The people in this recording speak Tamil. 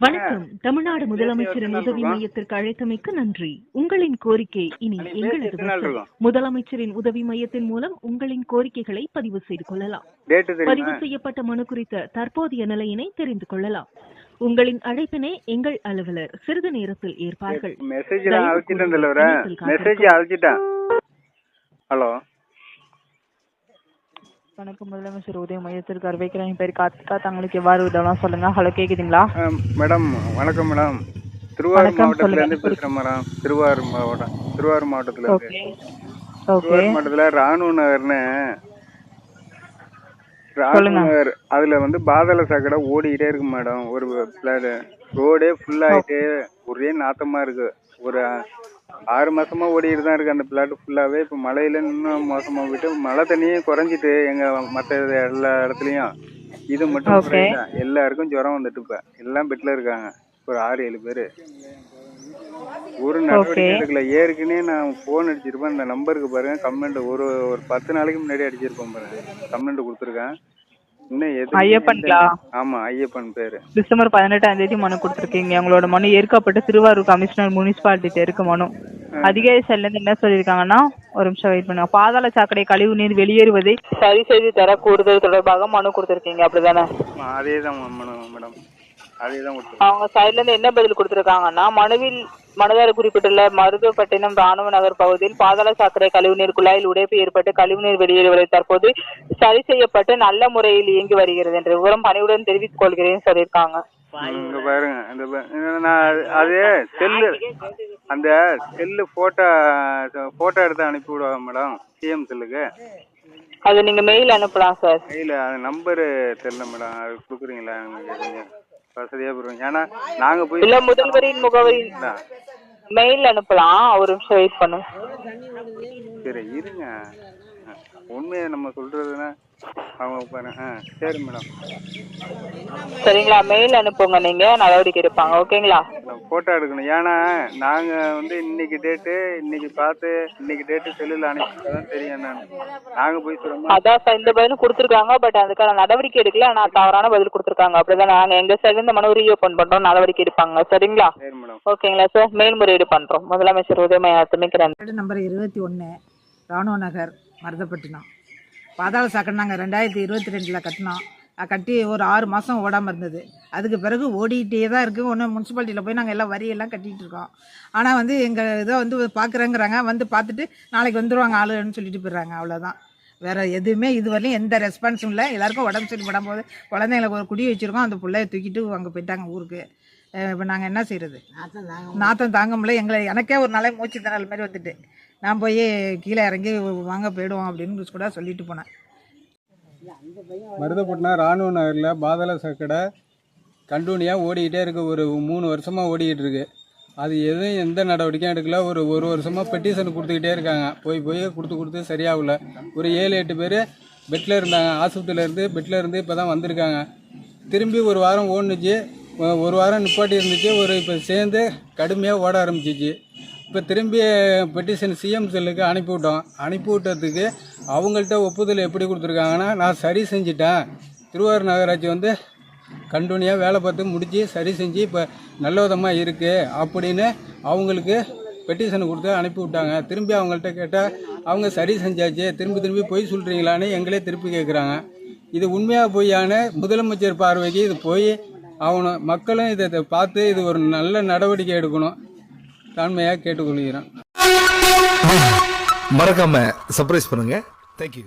வணக்கம். தமிழ்நாடு முதலமைச்சரின் உதவி மையத்திற்கு அழைத்தமைக்கு நன்றி. உங்களின் கோரிக்கை இனி எங்களது? முதலமைச்சரின் உதவி மையத்தின் மூலம் உங்களின் கோரிக்கைகளை பதிவு செய்து கொள்ளலாம். பதிவு செய்யப்பட்ட மனு குறித்த தற்போதைய நிலையினை தெரிந்து கொள்ளலாம். உங்களின் அழைப்பினை எங்கள் அலுவலர் சிறிது நேரத்தில் ஏற்பார்கள். மெசேஜ் வணக்கம் முதலமைச்சர் உதய மையத்திற்கு அறிவிக்கிறேன். பேர் கார்த்திகா. தங்களுக்கு எவ்வாறு உதவலாம் சொல்லுங்க. ஹலோ கேக்குதுங்களா? மேடம் வணக்கம் மேடம். திருவாரூர் மாவட்டத்துல. இருந்து பேசுறேன் மேடம். திருவாரூர் மாவட்டம் திருவாரூர் மாவட்டத்துல இருந்து. திருவாரூர் மாவட்டத்துல ராணுவ நகர்னு நகர் அதுல வந்து பாதாள சாக்கடை ஓடிக்கிட்டே இருக்கு மேடம். ஒரு ரோடே ஃபுல் ஆயிட்டு ஒரே நாத்தமா இருக்கு. ஒரு ஆறு மாசமா ஓடிட்டு தான் இருக்கு அந்த பிளாட் ஃபுல்லாவே இப்ப மழையில இன்னும் மோசமா போயிட்டு மழை தண்ணியும் குறைஞ்சிட்டு எங்க மத்த எல்லா இடத்துலயும். இது மட்டும். எல்லாருக்கும் ஜுரம் வந்துட்டு இப்ப. எல்லாம் பெட்ல இருக்காங்க. ஒரு ஆறு ஏழு பேரு. ஒரு நடவடிக்கை. எடுக்கல. ஏற்கனவே நான் போன் அடிச்சிருப்பேன். இந்த நம்பருக்கு பாருங்க. கமெண்ட் ஒரு ஒரு பத்து நாளைக்கு முன்னாடி அடிச்சிருப்பேன் பாருங்க கமெண்ட் கொடுத்துருக்கேன். ஐயப்பன்களா? ஆமா ஐயப்பன் பேரு. டிசம்பர் பதினெட்டாம் தேதி மனு கொடுத்துருக்கீங்க. உங்களோட மனு ஏற்கப்பட்டு திருவாரூர் கமிஷனர் முனிசிபாலிட்டி இருக்கு மனு அதிகாரி இருந்து என்ன சொல்லியிருக்காங்கன்னா ஒரு நிமிஷம் வெயிட் பண்ணுங்க. பாதாள சாக்கடை கழிவு நீர் வெளியேறுவதை சரி செய்து தர கூடுதல் தொடர்பாக மனு கொடுத்துருக்கீங்க. அப்படிதானே? அதே தான் மேடம் அவங்க சைட்ல இருந்து என்ன பதில் கொடுத்துருக்காங்கன்னா மனுவில் மனுதாரர் குறிப்பிட்டுள்ள மருதுப்பட்டினம் ராணுவ நகர் பகுதியில் பாதாள சாக்கடை கழிவுநீர் குழாயில் உடைப்பு ஏற்பட்டு கழிவுநீர் வெளியேறுவதை தற்போது சரி செய்யப்பட்டு நல்ல முறையில் இயங்கி வருகிறது என்ற விவரம் பணிவுடன் தெரிவித்துக் கொள்கிறேன் சொல்லியிருக்காங்க. இங்க பாருங்க இந்த நான் அது- செல்லு அந்த செல்லு போட்டோ போட்டோ எடுத்து அனுப்பி விடுவாங்க மேடம் சிஎம் செல்லுக்கு. அது நீங்க மெயில் அனுப்பலாம் சார் கையில் அது நம்பரு தெரியல மேடம் அது கொடுக்குறீங்களா? எனக்கு கொஞ்சம் வசதியாக போடுங்க ஏன்னா நாங்கள் போய் இல்ல முதல்வரின் முகவரி மெயில் அனுப்பலாம். ஒரு நிமிஷம் வெயிட் பண்ணுங்க. சரி இருங்க. உண்மையை நம்ம சொல்றதுன்னா அவங்க பாருங்க ஆ சரி மேடம். சரிங்களா மெயில் அனுப்புங்க நீங்க நடவடிக்கை எடுப்பாங்க ஓகேங்களா? ஃபோட்டோ எடுக்கணும். ஏன்னா நாங்கள் வந்து இன்னைக்கு டேட்டு இன்னைக்கு பார்த்து இன்னைக்கு டேட்டு செல்லில் அனுப்பிட்டு தான் தெரியும் என்னன்னு நாங்கள் போய் சொல்லுமா அதான் சார் இந்த பதிலும் கொடுத்துருக்காங்க பட் அதுக்கான நடவடிக்கை எடுக்கல. ஆனா தவறான பதில் கொடுத்துருக்காங்க. அப்படிதான் நாங்க எங்க சைடுல இருந்து மனு ரீஓபன் பண்றோம் நடவடிக்கை எடுப்பாங்க. சரிங்களா? சரி மேடம். ஓகேங்களா சார் மேல்முறையீடு பண்றோம். முதலமைச்சர் உதயமையாத்துமிக்கு நன்றி வீடு நம்பர் இருபத்தி ஒன்று ராணுவ நகர். மருதப்பட்டினம் பாதாள சாக்கடை நாங்கள் ரெண்டாயிரத்தி இருபத்தி ரெண்டில் கட்டினோம். கட்டி ஒரு ஆறு மாதம் ஓடாமல் இருந்தது. அதுக்கு பிறகு ஓடிக்கிட்டே தான் இருக்குது ஒன்று முனிசிபாலிட்டியில் போய் நாங்கள் எல்லாம் வரியெல்லாம் கட்டிகிட்டு இருக்கோம். ஆனால் வந்து எங்கள் இதை வந்து பார்க்குறேங்கிறாங்க வந்து பார்த்துட்டு நாளைக்கு வந்துடுவாங்க ஆளுன்னு சொல்லிட்டு போயிடுறாங்க. அவ்வளோதான் வேறு எதுவுமே இதுவரையும் எந்த ரெஸ்பான்ஸும் இல்லை. எல்லாருக்கும் உடம்பு சரி படம் போது குழந்தைங்களுக்கு ஒரு குடி வச்சுருக்கோம். அந்த பிள்ளைய தூக்கிட்டு அங்கே போயிட்டாங்க ஊருக்கு. இப்போ நாங்கள் என்ன செய்கிறது நாத்தம் தாங்க முடியல. எங்களை எனக்கே ஒரு நாளே மூச்சு திணறல் மாதிரி வந்துட்டு. நான் போய் கீழே இறங்கி வாங்க போயிடுவோம் அப்படின்னு கூட சொல்லிட்டு போனேன். மருதப்பட்டினம் ராணுவ நகரில் பாதாள சாக்கடை கண்டினியூவாக ஓடிக்கிட்டே இருக்கு. ஒரு மூணு வருஷமாக ஓடிக்கிட்டு இருக்கு. அது எதுவும் எந்த நடவடிக்கையும் எடுக்கல. ஒரு ஒரு வருஷமாக பெட்டிஷன் கொடுத்துக்கிட்டே இருக்காங்க. போய் போய் கொடுத்து கொடுத்து சரியாகல. ஒரு ஏழு எட்டு பேர் பெட்டில் இருந்தாங்க. ஆஸ்பத்திரியில் இருந்து பெட்டில் இருந்து இப்போ தான் வந்திருக்காங்க. திரும்பி ஒரு வாரம் ஓடுனுச்சு. ஒரு வாரம் நிப்பாட்டி இருந்துச்சு. ஒரு இப்போ சேர்ந்து கடுமையாக ஓட ஆரம்பிச்சிச்சு. இப்போ திரும்பி பெட்டிஷன் சிஎம் செல்லுக்கு அனுப்பிவிட்டோம் அனுப்பி விட்டதுக்கு அவங்கள்ட்ட ஒப்புதல் எப்படி கொடுத்துருக்காங்கன்னா நான் சரி செஞ்சிட்டேன். திருவாரூர் நகராட்சி வந்து கண்டினியூவாக வேலை பார்த்து முடித்து சரி செஞ்சு இப்போ நல்ல விதமாக இருக்குது அப்படின்னு அவங்களுக்கு பெட்டிஷன் கொடுத்து அனுப்பி விட்டாங்க. திரும்பி அவங்கள்ட்ட கேட்டால் அவங்க சரி செஞ்சாச்சு. திரும்பி திரும்பி பொய் சொல்கிறீங்களான்னு எங்களே திருப்பி கேட்குறாங்க இது உண்மையாக பொய்யான முதலமைச்சர் பார்வைக்கு இது போய் ஆகணும் மக்களும் இதை இதை பார்த்து இது ஒரு நல்ல நடவடிக்கை எடுக்கணும். தாழ்மையாக கேட்டுக்கொள்கிறேன். மறக்காம சர்ப்ரைஸ் பண்ணுங்க. தேங்க்யூ